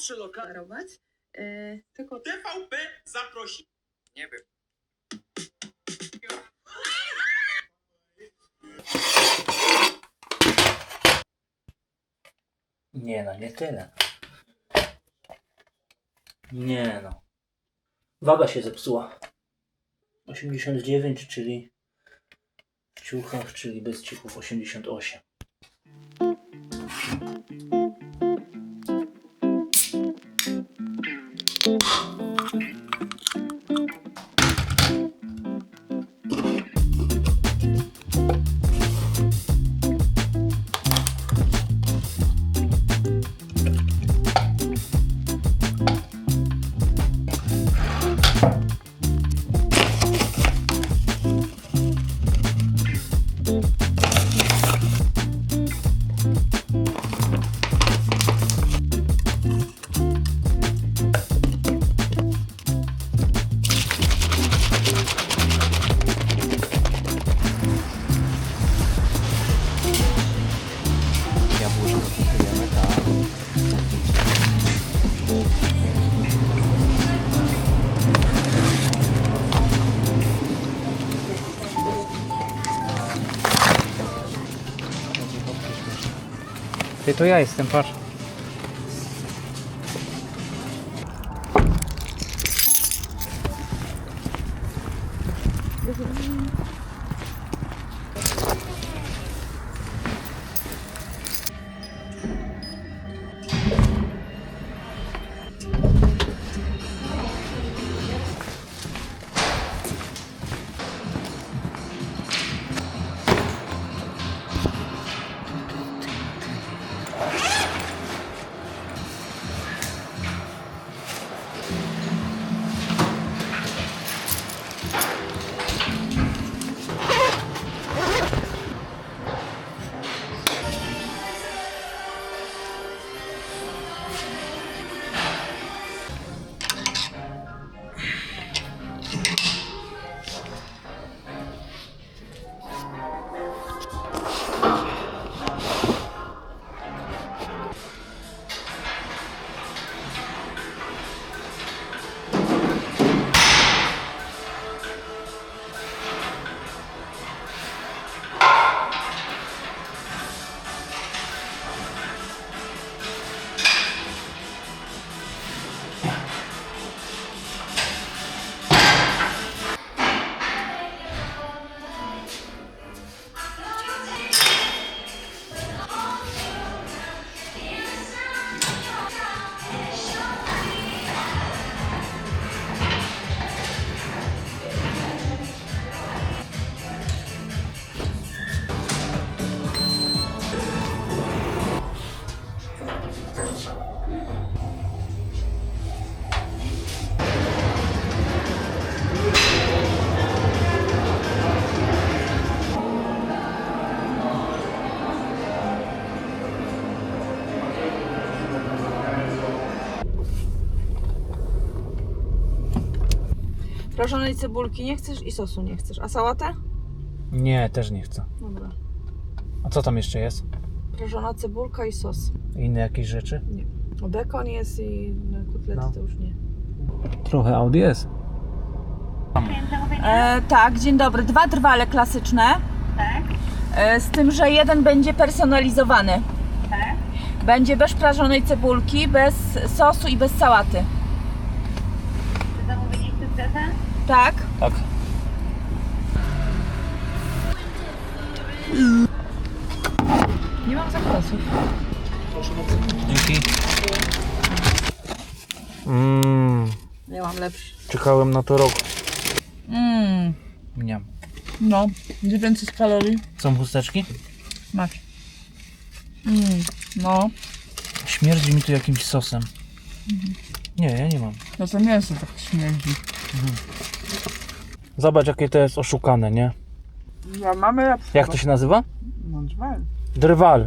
najuższe lokale. darować. Yy, tylko TVP zaprosi. Nie wiem. Nie no, nie tyle. Nie no. Waga się zepsuła. 89, czyli w ciuchach, czyli bez ciuchów 88. you Ty to ja jestem, patrz. Prażonej cebulki nie chcesz i sosu nie chcesz. A sałatę? Nie, też nie chcę. Dobra. A co tam jeszcze jest? Prażona cebulka i sos. Inne jakieś rzeczy? O bekon jest i no, kotlety No. to już nie. Trochę Audi jest. E, tak, dzień dobry. Dwa drwale klasyczne. Tak. E, z tym, że jeden będzie personalizowany. Tak. Będzie bez prażonej cebulki, bez sosu i bez sałaty. Tak. Tak. Nie mam zakresów. Dzięki. Mmm, Ja mam lepszy. czekałem na to rok. Mmm, Mniam. no, 900 kalorii. Są chusteczki? Masz. Mmm, no, Śmierdzi mi tu jakimś sosem. Nie, ja nie mam. to to mięso tak śmierdzi. Zobacz jakie to jest oszukane, nie? Ja mamy lepsze. Jak to się nazywa? No. Drwal.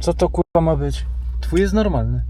Co to kurwa ma być? Twój jest normalny.